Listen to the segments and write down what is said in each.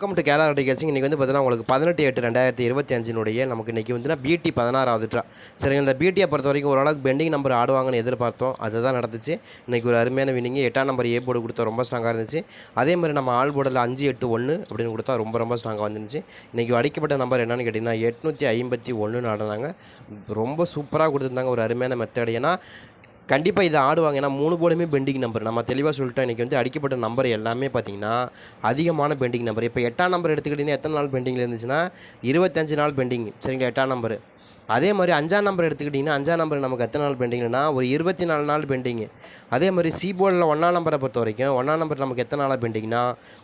Welcome to Kerala டிகேசிங் இன்றைக்கி வந்து பார்த்தீங்கன்னா உங்களுக்கு பதினெட்டு எட்டு ரெண்டாயிரத்தி இருபத்தி அஞ்சினுடைய நமக்கு இன்றைக்கி வந்து பிடி பதினாறாவது ட்ரா சரி இந்த பிடியை பொறுத்த வரைக்கும் ஓரளவுக்கு பெண்டிங் நம்பர் ஆடுவாங்கன்னு எதிர்பார்த்தோம். அதுதான் நடந்துச்சு. இன்றைக்கி ஒரு அருமையான வினிங்க எட்டாம் நம்பர் ஏ போர்டு கொடுத்தா ரொம்ப ஸ்ட்ராங்காக இருந்துச்சு. அதே மாதிரி நம்ம ஆள் போர்டில் அஞ்சு எட்டு ஒன்று அப்படின்னு கொடுத்தா ரொம்ப ரொம்ப ஸ்ட்ராங்காக வந்துருந்துச்சு. இன்றைக்கி அடிக்கப்பட்ட நம்பர் என்னன்னு கேட்டிங்கன்னா எட்நூற்றி ஐம்பத்தி ஒன்றுன்னு ஆடினாங்க ரொம்ப சூப்பராக கொடுத்துருந்தாங்க ஒரு அருமையான மெத்தட் ஏன்னா கண்டிப்பாக இதை ஆடுவாங்க. ஏன்னா மூணு போர்டுமே பெண்டிங் நம்பர் நம்ம தெளிவாக சொல்லிட்டோம். இன்றைக்கி வந்து அடிக்கப்பட்ட நம்பர் எல்லாமே பார்த்தீங்கன்னா அதிகமான பெண்டிங் நம்பர் இப்போ எட்டாம் நம்பர் எடுத்துக்கிட்டிங்கன்னா எத்தனை நாள் பெண்டிங்கில் இருந்துச்சுன்னா இருபத்தஞ்சு நாள் பெண்டிங் சரிங்களா? எட்டாம் நம்பர் அதே மாதிரி அஞ்சாம் நம்பர் எடுத்துக்கிட்டிங்கன்னா அஞ்சாம் நம்பர் நமக்கு எத்தனை நாள் பெண்டிங்னா ஒரு இருபத்தி நாலு நாள் பெண்டிங்கு அதே மாதிரி சி போர்டில் ஒன்றாம் நம்பரை பொறுத்த வரைக்கும் ஒன்றாம் நம்பர் நமக்கு எத்தனை நாளாக பெண்டிங்னா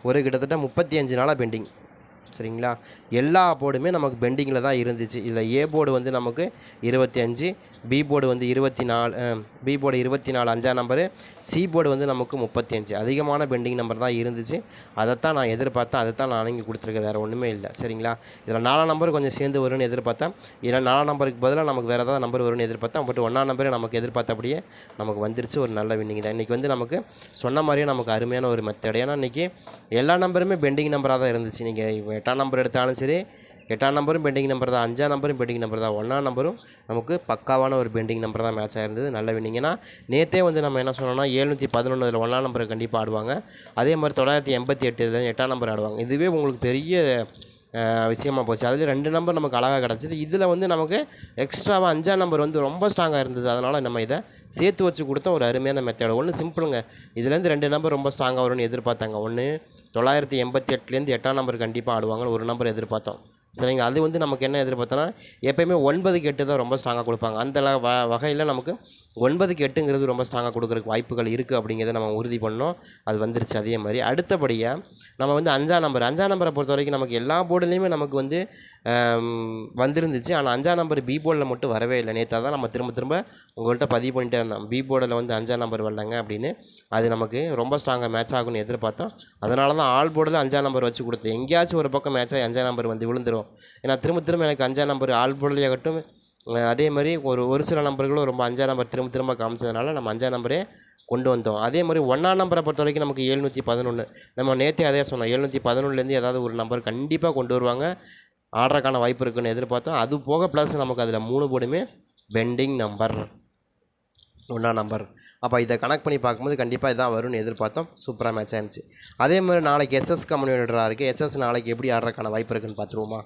ஒரு கிட்டத்தட்ட முப்பத்தி அஞ்சு நாளாக பெண்டிங் சரிங்களா? எல்லா போர்டுமே நமக்கு பெண்டிங்கில் தான் இருந்துச்சு. இதில் ஏ போர்டு வந்து நமக்கு இருபத்தி அஞ்சு பி போர்டு வந்து இருபத்தி நாலு பி போர்டு இருபத்தி நாலு அஞ்சாம் நம்பரு சி போர்டு வந்து நமக்கு முப்பத்தி அஞ்சு அதிகமான பெண்டிங் நம்பர் தான் இருந்துச்சு. அதைத்தான் நான் எதிர்பார்த்தேன். அதை தான் நான் இங்கே கொடுத்துருக்கேன். வேறு ஒன்றுமே இல்லை. சரிங்களா? இதில் நாலாம் நம்பர் கொஞ்சம் சேர்ந்து வரும்னு எதிர்பார்த்தேன். இல்லை நாலாம் நம்பருக்கு பதிலாக நமக்கு வேறு ஏதாவது நம்பர் வரும்னு எதிர்பார்த்தேன். பட் ஒன்றாம் நம்பரே நமக்கு எதிர்பார்த்தபடியே நமக்கு வந்துருச்சு. ஒரு நல்ல வின்னிங் தான். இன்றைக்கி வந்து நமக்கு சொன்ன மாதிரியே நமக்கு அருமையான ஒரு மெத்தட் ஏன்னா இன்றைக்கி எல்லா நம்பருமே பெண்டிங் நம்பராக தான் இருந்துச்சு. நீங்கள் எட்டாம் நம்பர் எடுத்தாலும் சரி எட்டாம் நம்பரும் பெண்டிங் நம்பர் தான் அஞ்சாம் நம்பரும் பெண்டிங் நம்பர் தான் ஒன்றாம் நம்பரும் நமக்கு பக்காவான ஒரு பெண்டிங் நம்பர் தான் மேட்ச் ஆயிருந்தது நல்ல வின்னிங் ஏன்னா நேற்றே வந்து நம்ம என்ன சொன்னோம்னா ஏழ்நூற்றி பதினொன்று இதில் ஒன்றாம் நம்பர் கண்டிப்பாக ஆடுவாங்க. அதே மாதிரி தொள்ளாயிரத்தி எண்பத்தி எட்டு இதில் எட்டாம் நம்பர் ஆடுவாங்க. இதுவே உங்களுக்கு பெரிய விஷயமா போச்சு. அதில் ரெண்டு நம்பர் நமக்கு அழகாக கிடச்சிது. இதில் வந்து நமக்கு எக்ஸ்ட்ராவாக அஞ்சாம் நம்பர் வந்து ரொம்ப ஸ்ட்ராங்காக இருந்தது. அதனால் நம்ம இதை சேர்த்து வச்சு கொடுத்த ஒரு அருமையான மெத்தட் ஒன்று சிம்பிளுங்க இதுலேருந்து ரெண்டு நம்பர் ரொம்ப ஸ்ட்ராங்காக வரும்னு எதிர்பார்த்தாங்க. ஒன்று தொள்ளாயிரத்தி எண்பத்தி எட்டுலேருந்து எட்டாம் நம்பர் கண்டிப்பாக ஆடுவாங்கன்னு ஒரு நம்பர் எதிர்பார்த்தோம். சரிங்க அது வந்து நமக்கு என்ன எதிர்பார்த்தோன்னா எப்பயுமே ஒன்பதுக்கு எட்டு தான் ரொம்ப ஸ்ட்ராங்காக கொடுப்பாங்க. அந்த வ வகையில் நமக்கு ஒன்பதுக்கு எட்டுங்கிறது ரொம்ப ஸ்ட்ராங்காக கொடுக்குறக்கு வாய்ப்புகள் இருக்குது அப்படிங்கிறத நம்ம உறுதி பண்ணோம். அது வந்துருச்சு அதே மாதிரி. அடுத்தபடியாக நம்ம வந்து அஞ்சாம் நம்பர் அஞ்சாம் நம்பரை பொறுத்த வரைக்கும் நமக்கு எல்லா போர்டுலேயுமே நமக்கு வந்து வந்திருந்துச்சு. ஆனால் அஞ்சாம் நம்பர் பி போர்டில் மட்டும் வரவே இல்லை. நேற்று தான் நம்ம திரும்ப திரும்ப உங்கள்கிட்ட பதிவு பண்ணிட்டே இருந்தோம் பி போர்டில் வந்து அஞ்சாம் நம்பர் வரலங்க அப்படின்னு. அது நமக்கு ரொம்ப ஸ்ட்ராங்காக மேட்ச் ஆகும்னு எதிர்பார்த்தோம். அதனால தான் ஆல் போர்டில் அஞ்சாம் நம்பர் வச்சு கொடுத்தேன். எங்கேயாச்சும் ஒரு பக்கம் மேட்ச் ஆகி அஞ்சாம் நம்பர் வந்து விழுந்துரும். ஏன்னா திரும்ப திரும்ப எனக்கு அஞ்சாம் நம்பர் ஆல் போர்டிலேயாகட்டும் அஹ் அதே மாதிரி ஒரு ஒரு சில நம்பர்களும் ரொம்ப அஞ்சாம் நம்பர் திரும்ப திரும்ப காமிச்சதுனால நம்ம அஞ்சாம் நம்பரே கொண்டு வந்தோம். அதே மாதிரி ஒன்றாம் நம்பரை பொறுத்த வரைக்கும் நமக்கு எழுநூற்றி பதினொன்று நம்ம நேற்றே அதே சொன்னோம். எழுநூற்றி பதினொன்றுலேருந்து ஏதாவது ஒரு நம்பர் கண்டிப்பாக கொண்டு வருவாங்க. ஆடுறதுக்கான வாய்ப்பு இருக்குன்னு எதிர்பார்த்தோம். அது போக ப்ளஸ் நமக்கு அதில் மூணு போர்டுமே பெண்டிங் நம்பர் ஒன்றா நம்பர் அப்போ இதை கனெக்ட் பண்ணி பார்க்கும்போது கண்டிப்பாக இதான் வரும்னு எதிர்பார்த்தோம். சூப்பராக மேட்ச் ஆயிருந்துச்சு. அதே மாதிரி நாளைக்கு எஸ்எஸ் கம்யூனிட்டராக இருக்குது எஸ்எஸ் நாளைக்கு எப்படி ஆடுறதுக்கான வாய்ப்பு இருக்குன்னு பார்த்துருவோமா?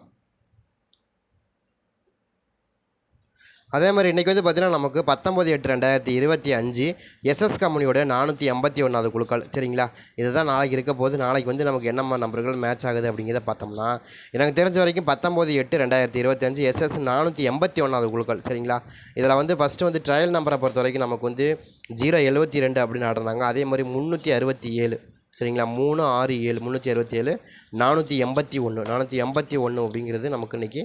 அதே மாதிரி இன்றைக்கி வந்து பார்த்திங்கன்னா நமக்கு பத்தொம்பது எட்டு ரெண்டாயிரத்தி இருபத்தி அஞ்சு எஸ்எஸ் கம்பெனியோட நானூற்றி எண்பத்தி ஒன்றாவது குழுக்கள். சரிங்களா? இதுதான் நாளைக்கு இருக்க போது நாளைக்கு வந்து நமக்கு என்னம்மா நம்பர்கள் மேட்ச் ஆகுது அப்படிங்கிறத பார்த்தோம்னா எனக்கு தெரிஞ்ச வரைக்கும் பத்தொம்பது எட்டு ரெண்டாயிரத்தி இருபத்தஞ்சு எஸ்எஸ் நானூற்றி எண்பத்தி ஒன்றாவது குழுக்கள். சரிங்களா? இதில் வந்து ஃபஸ்ட்டு வந்து ட்ரையல் நம்பரை பொறுத்த வரைக்கும் நமக்கு வந்து ஜீரோ எழுபத்தி ரெண்டு அப்படின்னு ஆடுறாங்க. அதே மாதிரி முந்நூற்றி அறுபத்தி ஏழு. சரிங்களா? மூணு ஆறு ஏழு முந்நூற்றி அறுபத்தி ஏழு நானூற்றி எண்பத்தி ஒன்று நானூற்றி எண்பத்தி ஒன்று அப்படிங்கிறது நமக்கு இன்றைக்கி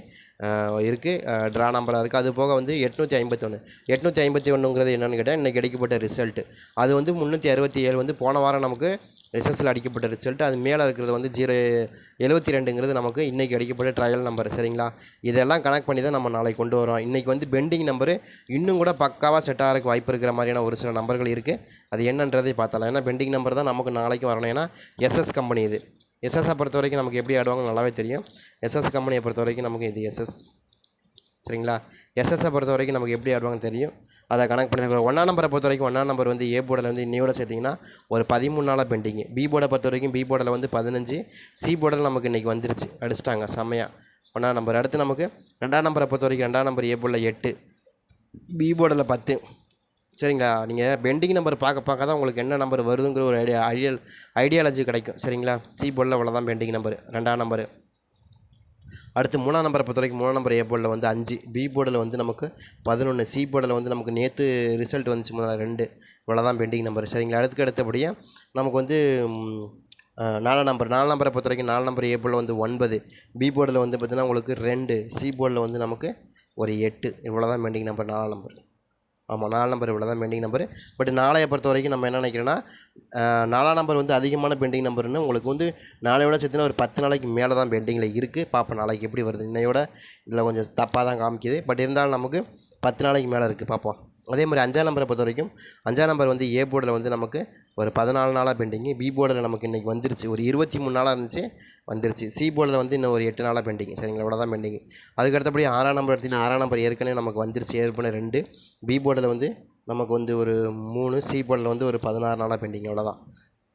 இருக்குது ட்ரா நம்பராக இருக்குது அது போக வந்து எட்நூற்றி ஐம்பத்தொன்று எட்நூற்றி ஐம்பத்தி ஒன்றுங்கிறது என்னென்னு கேட்டால் இன்றைக்கி கிடைக்கப்பட்ட ரிசல்ட்டு அது வந்து முந்நூற்றி அறுபத்தி ஏழு வந்து போன வாரம் நமக்கு ரிசர்ஸில் அடிக்கப்பட்ட ரிசல்ட் அது மேலே இருக்கிறது வந்து ஜீரோ எழுபத்தி ரெண்டுங்கிறது நமக்கு இன்றைக்கி அடிக்கப்பட்ட ட்ரையல் நம்பர் சரிங்களா? இதெல்லாம் கனெக்ட் பண்ணி தான் நம்ம நாளைக்கு கொண்டு வரோம். இன்றைக்கி வந்து பெண்டிங் நம்பரு இன்னும் கூட பக்காவாக செட் ஆகிறதுக்கு வாய்ப்பு இருக்கிற மாதிரியான ஒரு சில நம்பர்கள் இருக்குது அது என்னன்றதை பார்த்தலாம் ஏன்னா பெண்டிங் நம்பர் தான் நமக்கு நாளைக்கும் வரணும். ஏன்னா எஸ்எஸ் கம்பெனி இது. எஸ்எஸ்ஸை பொறுத்த வரைக்கும் நமக்கு எப்படி ஆடுவாங்க நல்லாவே தெரியும். எஸ்எஸ் கம்பெனியை பொறுத்த வரைக்கும் நமக்கு இது எஸ்எஸ் சரிங்களா? எஸ்எஸ்ஸை பொறுத்த வரைக்கும் நமக்கு எப்படி ஆடுவாங்கன்னு தெரியும். அதை கணக்கு பண்ணி ஒன்றாம் நம்பரை பொறுத்த வரைக்கும் ஒன்றாம் நம்பர் வந்து ஏ போர்டில் வந்து இன்னையோட சேர்த்திங்கன்னா ஒரு பதிமூணு நாளாக பெண்டிங்கு பி போர்டை பொறுத்த வரைக்கும் பி போர்டில் வந்து பதினஞ்சு. சி போர்டில் நமக்கு இன்றைக்கி வந்துருச்சு. அடிச்சிட்டாங்க. செம்மையாக ஒன்றாம் நம்பர் அடுத்து நமக்கு ரெண்டாம் நம்பரை பொறுத்த வரைக்கும் ரெண்டாம் நம்பர் ஏ போர்டில் எட்டு. பி போர்டில் பத்து. சரிங்களா? நீங்கள் பெண்டிங் நம்பர் பார்க்க பார்க்க தான் உங்களுக்கு என்ன நம்பர் வருதுங்கிற ஒரு ஐடியா ஐடியல் ஐடியாலஜி கிடைக்கும். சரிங்களா? சி போர்டில் அவ்வளோதான் பெண்டிங் நம்பர் ரெண்டாம் நம்பர் அடுத்து மூணாம் நம்பரை பொறுத்த வரைக்கும் மூணாம் நம்பர் ஏ போர்டில் வந்து அஞ்சு பி போர்டில் வந்து நமக்கு பதினொன்று சி போர்டில் வந்து நமக்கு நேற்று ரிசல்ட் வந்துச்சு முதல்ல ரெண்டு. இவ்வளோதான் பெண்டிங் நம்பர் சரிங்களா? அடுத்துக்கு அடுத்தபடியாக நமக்கு வந்து நாலாம் நம்பர். நாலு நம்பரை பொறுத்த வரைக்கும் நாலு நம்பர் ஏ போர்டில் வந்து ஒன்பது பி போர்டில் வந்து பார்த்திங்கன்னா உங்களுக்கு ரெண்டு சி போர்டில் வந்து நமக்கு ஒரு எட்டு. இவ்வளோ தான் பெண்டிங் நம்பர் நாலாம் நம்பர். ஆமாம் நாலு நம்பர் இவ்வளோ தான் பெண்டிங் நம்பர் பட் நாளையை பொறுத்த வரைக்கும் நம்ம என்ன நினைக்கிறோன்னா நாலாம் நம்பர் வந்து அதிகமான பெண்டிங் நம்பர்னு உங்களுக்கு வந்து நாளையோட சேர்த்துனா ஒரு பத்து நாளைக்கு மேலே தான் பெண்டிங்கில் இருக்குது பார்ப்போம் நாளைக்கு எப்படி வருது. இன்னையோட இதில் கொஞ்சம் தப்பாக தான் காமிக்குது. பட் இருந்தாலும் நமக்கு பத்து நாளைக்கு மேலே இருக்குது பார்ப்போம். அதே மாதிரி அஞ்சாம் நம்பரை பொறுத்த வரைக்கும் அஞ்சாம் நம்பர் வந்து ஏ போர்டில் வந்து நமக்கு ஒரு பதினாலு நாளாக பெண்டிங்கு பி போர்டில் நமக்கு இன்றைக்கி வந்துருச்சு. ஒரு இருபத்தி மூணு நாளாக இருந்துச்சு வந்துருச்சு. சி போர்டில் வந்து இன்னும் ஒரு எட்டு நாளாக பெண்டிங் சரிங்களா? இவ்வளோ தான் பெண்டிங் அதுக்கு அடுத்தபடி ஆறாம் நம்பர் எடுத்திங்கன்னா ஆறாம் நம்பர் ஏற்கனவே நமக்கு வந்துருச்சு. ஏற்கனவே ரெண்டு. பி போர்டில் வந்து நமக்கு வந்து ஒரு மூணு சி போர்டில் வந்து ஒரு பதினாறு நாளாக பெண்டிங் அவ்வளோதான்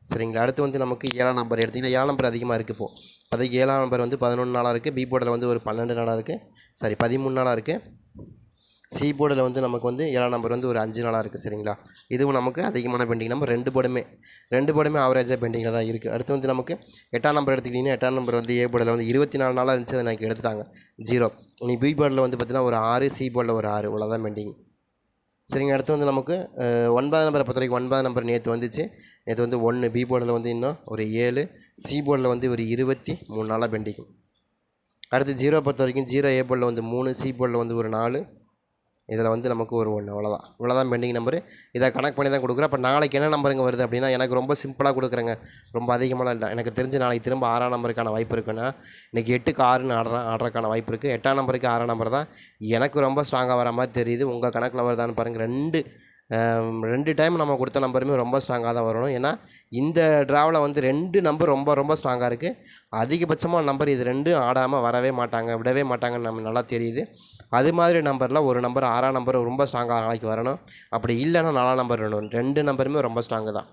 சரிங்களா? அடுத்து வந்து நமக்கு ஏழாம் நம்பர் எடுத்திங்கன்னா ஏழாம் நம்பர் அதிகமாக இருக்குது இப்போது அதுக்கு ஏழாம் நம்பர் வந்து பதினொன்று நாளாக இருக்குது பி போர்டில் வந்து ஒரு பன்னெண்டு நாளாக இருக்குது சாரி பதிமூணு நாளாக இருக்குது சி போர்டில் வந்து நமக்கு வந்து ஏழாம் நம்பர் வந்து ஒரு அஞ்சு நாளாக இருக்குது சரிங்களா? இதுவும் நமக்கு அதிகமான பெண்டிங். நம்பர் ரெண்டு போர்டுமே ரெண்டு போர்டுமே ஆவரேஜாக பெண்டிங்கில் தான் இருக்குது. அடுத்து வந்து நமக்கு எட்டாம் நம்பர் எடுத்துக்கிட்டிங்கன்னா எட்டாம் நம்பர் வந்து ஏ போர்டில் வந்து இருபத்தி நாலு நாளாக இருந்துச்சு அதை எனக்கு எடுத்துட்டாங்க. ஜீரோ. நீ பி போர்டில் வந்து பார்த்தீங்கன்னா ஒரு ஆறு சி போர்டில் ஒரு ஆறு இவ்வளோதான் பெண்டிங். சரிங்க அடுத்து வந்து நமக்கு ஒன்பது நம்பரை பொறுத்த வரைக்கும் ஒன்பதாம் நம்பர் நேற்று வந்துச்சு. நேற்று வந்து ஒன்று பி போர்டில் வந்து இன்னும் ஒரு ஏழு சி போர்டில் வந்து ஒரு இருபத்தி மூணு நாளாக பெண்டிங். அடுத்து ஜீரோ பொறுத்த வரைக்கும் ஜீரோ ஏ போர்டில் வந்து மூணு சி போர்டில் வந்து ஒரு நாலு இதில் வந்து நமக்கு ஒரு ஒன்று அவ்வளோதான். இவ்வளோதான் பெண்டிங் நம்பரு. இதை கனெக்ட் பண்ணி தான் கொடுக்குறேன். அப்போ நாளைக்கு என்ன நம்பருங்க வருது அப்படின்னா எனக்கு ரொம்ப சிம்பிளாக கொடுக்குறேங்க. ரொம்ப அதிகமாலாம் இல்லை. எனக்கு தெரிஞ்சு நாளைக்கு திரும்ப ஆறாம் நம்பருக்கான வாய்ப்பு இருக்குன்னா இன்றைக்கி எட்டுக்கு ஆறுன்னு ஆடுறேன் ஆடுறதுக்கான வாய்ப்பு இருக்குது எட்டாம் நம்பருக்கு ஆறாம் நம்பர் தான். எனக்கு ரொம்ப ஸ்ட்ராங்காக வர மாதிரி தெரியுது. உங்கள் கணக்கில் வருதான்னு பாருங்கள் ரெண்டு ரெண்டு டைம் நம்ம கொடுத்த நம்பருமே ரொம்ப ஸ்ட்ராங்காக தான் வரணும். ஏன்னா இந்த ட்ராவில் வந்து ரெண்டு நம்பர் ரொம்ப ரொம்ப ஸ்ட்ராங்காக இருக்குது அதிகபட்சமாக நம்பர் இது ரெண்டும் ஆடாமல் வரவே மாட்டாங்க விடவே மாட்டாங்கன்னு நம்ம நல்லா தெரியுது. அது மாதிரி நம்பரில் ஒரு நம்பர் ஆறாம் நம்பர் ரொம்ப ஸ்ட்ராங்காக நாளைக்கு வரணும். அப்படி இல்லைன்னா நாலாம் நம்பர் வேணும் ரெண்டு நம்பருமே ரொம்ப ஸ்ட்ராங்கு தான்.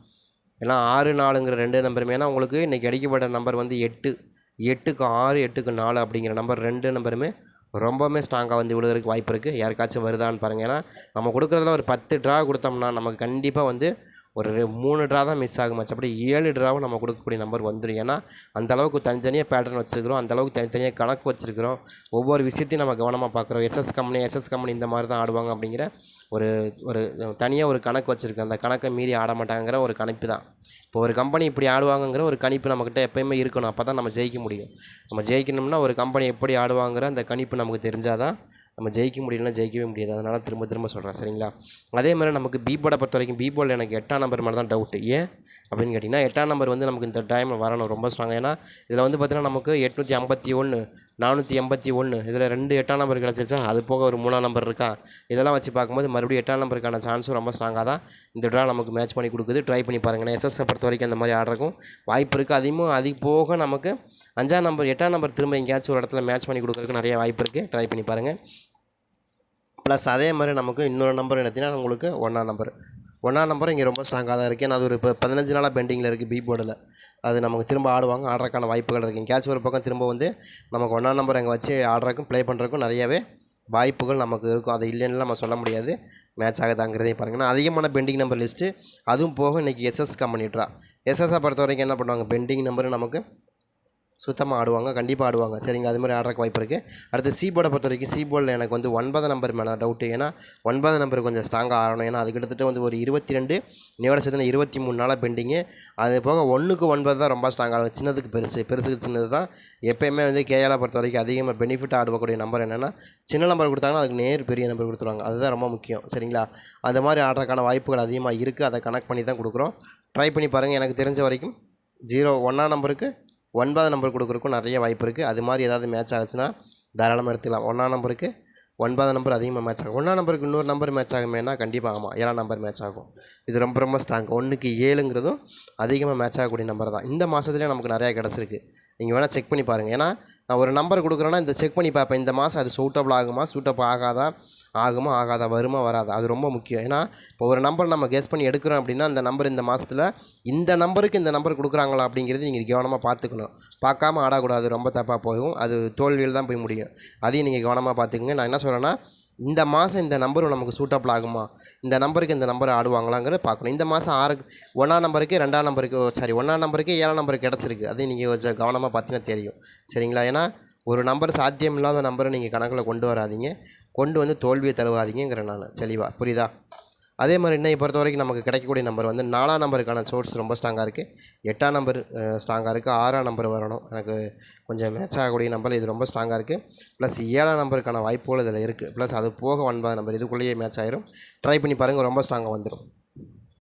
ஏன்னா ஆறு நாலுங்கிற ரெண்டு நம்பருமே ஏன்னா உங்களுக்கு இன்றைக்கி அடிக்கப்பட்ட நம்பர் வந்து எட்டு. எட்டுக்கு ஆறு எட்டுக்கு நாலு அப்படிங்கிற நம்பர் ரெண்டு நம்பருமே ரொம்பவுமே ஸ்ட்ராங்காக வந்து விழுகிறதுக்கு வாய்ப்பு இருக்குது யாருக்காச்சும் வருதான்னு பாருங்கள் ஏன்னா நம்ம கொடுக்குறதுல ஒரு பத்து ட்ரா கொடுத்தோம்னா நமக்கு கண்டிப்பாக வந்து ஒரு மூணு ட்ரா தான் மிஸ் ஆகும் மற்றபடி ஏழு ட்ராவும் நம்ம கொடுக்கக்கூடிய நம்பர் வந்துடும் ஏன்னா அந்தளவுக்கு தனித்தனியாக பேட்டர்ன் வச்சுருக்கிறோம். அந்த அளவுக்கு தனித்தனியாக கணக்கு வச்சுருக்கிறோம். ஒவ்வொரு விஷயத்தையும் நம்ம கவனமாக பார்க்குறோம். எஸ்எஸ் கம்பெனி எஸ்எஸ் கம்பெனி இந்த மாதிரி தான் ஆடுவாங்க அப்படிங்கிற ஒரு ஒரு தனியாக ஒரு கணக்கு வச்சுருக்கோம். அந்த கணக்கை மீறி ஆட மாட்டாங்கிற ஒரு கணிப்பு தான். இப்போ ஒரு கம்பெனி இப்படி ஆடுவாங்கங்கிற ஒரு கணிப்பு நம்மக்கிட்ட எப்போயுமே இருக்கணும். அப்போ தான் நம்ம ஜெயிக்க முடியும். நம்ம ஜெயிக்கணும்னா ஒரு கம்பெனி எப்படி ஆடுவாங்கிற அந்த கணிப்பு நமக்கு தெரிஞ்சால் தான் நம்ம ஜெயிக்க முடியலன்னா ஜெயிக்கவே முடியாது. அதனால் திரும்ப திரும்ப சொல்கிறேன் சரிங்களா? அதே மாதிரி நமக்கு பீபோர்டை பொறுத்த வரைக்கும் பீபோர்டில் எனக்கு எட்டாம் நம்பர் மேலே தான் டவுட்டு ஏன்? அப்படின்னு கேட்டிங்கன்னா எட்டாம் நம்பர் வந்து நமக்கு இந்த டைம் வரணும். ரொம்ப ஸ்ட்ராங் ஏன்னா இதில் வந்து பார்த்தீங்கன்னா நமக்கு எட்நூற்றி ஐம்பத்தி ஒன்று நானூற்றி எண்பத்தி ஒன்று இதில் ரெண்டு எட்டாம் நம்பர் கிடச்சிருச்சா? அது போக ஒரு மூணாம் நம்பர் இருக்கா? இதெல்லாம் வச்சு பார்க்கும்போது மறுபடியும் எட்டாம் நம்பருக்கான சான்ஸும் ரொம்ப ஸ்ட்ராங்காக தான் இந்த ட்ரா நமக்கு மேட்ச் பண்ணி கொடுக்குது. ட்ரை பண்ணி பாருங்கள் எஸ்எஸ்ஸை பொறுத்த வரைக்கும் அந்த மாதிரி ஆடுறக்கும் வாய்ப்பு இருக்குது அதிகமும் அது போக நமக்கு அஞ்சாம் நம்பர் எட்டாம் நம்பர் திரும்ப எங்கேயாச்சும் ஒரு இடத்துல மேட்ச் பண்ணி கொடுக்குறதுக்கு நிறைய வாய்ப்பு இருக்குது ட்ரை பண்ணி பாருங்கள் ப்ளஸ் அதே மாதிரி நமக்கு இன்னொரு நம்பர் எடுத்திங்கன்னா உங்களுக்கு ஒன்றாம் நம்பர் ஒன்றாம் நம்பர் இங்கே ரொம்ப ஸ்ட்ராங்காக தான் இருக்குது ஏன்னா அது ஒரு இப்போ பதினஞ்சு நாளாக பெண்டிங்கில் இருக்குது பி போர்டில் அது நமக்கு திரும்ப ஆடுவாங்க ஆடுறதுக்கான வாய்ப்புகள் இருக்குது எங்கேயாச்சும் ஒரு பக்கம் திரும்ப வந்து நமக்கு ஒன்றாம் நம்பர் அங்கே வச்சு ஆடுறதுக்கும் ப்ளே பண்ணுறதுக்கும் நிறையவே வாய்ப்புகள் நமக்கு இருக்கும். அது இல்லைன்னு நம்ம சொல்ல முடியாது. மேட்ச் ஆகுதாங்கிறதே பாருங்கன்னா அதிகமான பெண்டிங் நம்பர் லிஸ்ட்டு அதுவும் போக இன்றைக்கி எஸ்எஸ் கம்பெனிட்ரா எஸ்எஸ்ஸை பொறுத்த வரைக்கும் என்ன பண்ணுவாங்க? பெண்டிங் நம்பர் நமக்கு சுத்தமாக ஆடுவாங்க கண்டிப்பாக ஆடுவாங்க. சரிங்க அது மாதிரி ஆடுறக்கு வாய்ப்பு இருக்குது அடுத்து சி போர்டை பொறுத்த வரைக்கும் சி போர்டில் எனக்கு வந்து ஒன்பது நம்பர் மேலே டவுட்டு ஏன்னா ஒன்பது நம்பர் கொஞ்சம் ஸ்ட்ராங்காக ஆடணும். ஏன்னா அது கிட்டத்தட்ட வந்து ஒரு இருபத்தி ரெண்டு இன்னையோட சேர்த்து இருபத்தி மூணு நாளாக பெண்டிங்கு அது போக ஒன்றுக்கு ஒன்பது தான் ரொம்ப ஸ்ட்ராங்காக ஆகும் சின்னதுக்கு பெருசு. பெருசுக்கு சின்னது தான் எப்போயுமே வந்து கேஎலை பொறுத்த வரைக்கும் அதிகமாக பெனிஃபிட் ஆடக்கூடிய நம்பர் என்னென்னா சின்ன நம்பர் கொடுத்தாங்கன்னா அதுக்கு நேர் பெரிய நம்பர் கொடுத்துருவாங்க. அதுதான் ரொம்ப முக்கியம். சரிங்களா? அந்த மாதிரி ஆடுறதுக்கான வாய்ப்புகள் அதிகமாக இருக்குது அதை கனெக்ட் பண்ணி தான் கொடுக்குறோம். ட்ரை பண்ணி பாருங்கள் எனக்கு தெரிஞ்ச வரைக்கும் ஜீரோ ஒன்றா நம்பருக்கு ஒன்பதாம் நம்பர் கொடுக்குறக்கும் நிறைய வாய்ப்பு இருக்குது அது மாதிரி ஏதாவது மேட்ச் ஆச்சுன்னா தாராளமாக எடுத்துக்கலாம். ஒன்றாம் நம்பருக்கு ஒன்பதாம் நம்பர் அதிகமாக மேட்ச் ஆகும். ஒன்றாம் நம்பருக்கு இன்னொரு நம்பர் மேட்ச் ஆகுமேனா கண்டிப்பாக ஆமாம் ஏழாம் நம்பர் மேட்ச் ஆகும். இது ரொம்ப ரொம்ப ஸ்ட்ராங் ஒன்றுக்கு ஏழுங்கிறதும் அதிகமாக மேட்ச் ஆகக்கூடிய நம்பர் தான். இந்த மாதத்துலேயே நமக்கு நிறையா கிடச்சிருக்கு. நீங்கள் வேணால் செக் பண்ணி பாருங்கள் ஏன்னா நான் ஒரு நம்பர் கொடுக்குறேன்னா இந்த செக் பண்ணி பார்ப்பேன். இந்த மாதம் அது சூட்டபிள் ஆகுமா? சூட்டபிள் ஆகாதா? ஆகுமா ஆகாதா வருமா வராதா? அது ரொம்ப முக்கியம். ஏன்னா இப்போ ஒரு நம்பர் நம்ம கெஸ் பண்ணி எடுக்கிறோம் அப்படின்னா அந்த நம்பர் இந்த மாதத்தில் இந்த நம்பருக்கு இந்த நம்பர் கொடுக்குறாங்களா அப்படிங்கிறது நீங்கள் கவனமாக பார்த்துக்கணும். பார்க்காம ஆடக்கூடாது. ரொம்ப தப்பாக போகும். அது தோல்வியில் தான் போய் முடியும். அதையும் நீங்கள் கவனமாக பார்த்துக்குங்க. நான் என்ன சொல்கிறேன்னா இந்த மாதம் இந்த நம்பர் நமக்கு சூட்டபிள் ஆகுமா? இந்த நம்பருக்கு இந்த நம்பர் ஆடுவாங்களாங்கிறத பார்க்கணும். இந்த மாதம் ஆறு ஒன்றாம் நம்பருக்கு ரெண்டாம் நம்பருக்கு சாரி ஒன்றாம் நம்பருக்கு ஏழாம் நம்பருக்கு கிடச்சிருக்கு. அதையும் நீங்கள் கொஞ்சம் கவனமாக பார்த்தீங்கன்னா தெரியும். சரிங்களா? ஏன்னா ஒரு நம்பர் சாத்தியம் இல்லாத நம்பரை நீங்கள் கணக்கில் கொண்டு வராதீங்க. கொண்டு வந்து தோல்வியை தழுவாதீங்கிற நான் தெளிவாக புரியுதா? அதே மாதிரி இன்னைக்கு பொறுத்த வரைக்கும் நமக்கு கிடைக்கக்கூடிய நம்பர் வந்து நாலாம் நம்பருக்கான சோர்ஸ் ரொம்ப ஸ்ட்ராங்காக இருக்குது எட்டாம் நம்பர் ஸ்ட்ராங்காக இருக்குது ஆறாம் நம்பர் வரணும். எனக்கு கொஞ்சம் மேட்ச் ஆகக்கூடிய நம்பர் இது ரொம்ப ஸ்ட்ராங்காக இருக்குது ப்ளஸ் ஏழாம் நம்பருக்கான வாய்ப்புகள் இதில் இருக்குது ப்ளஸ் அது போக ஒன்பதாம் நம்பர் இதுக்குள்ளேயே மேட்ச் ஆயிரும். ட்ரை பண்ணி பாருங்கள் ரொம்ப ஸ்ட்ராங்காக வந்துடும்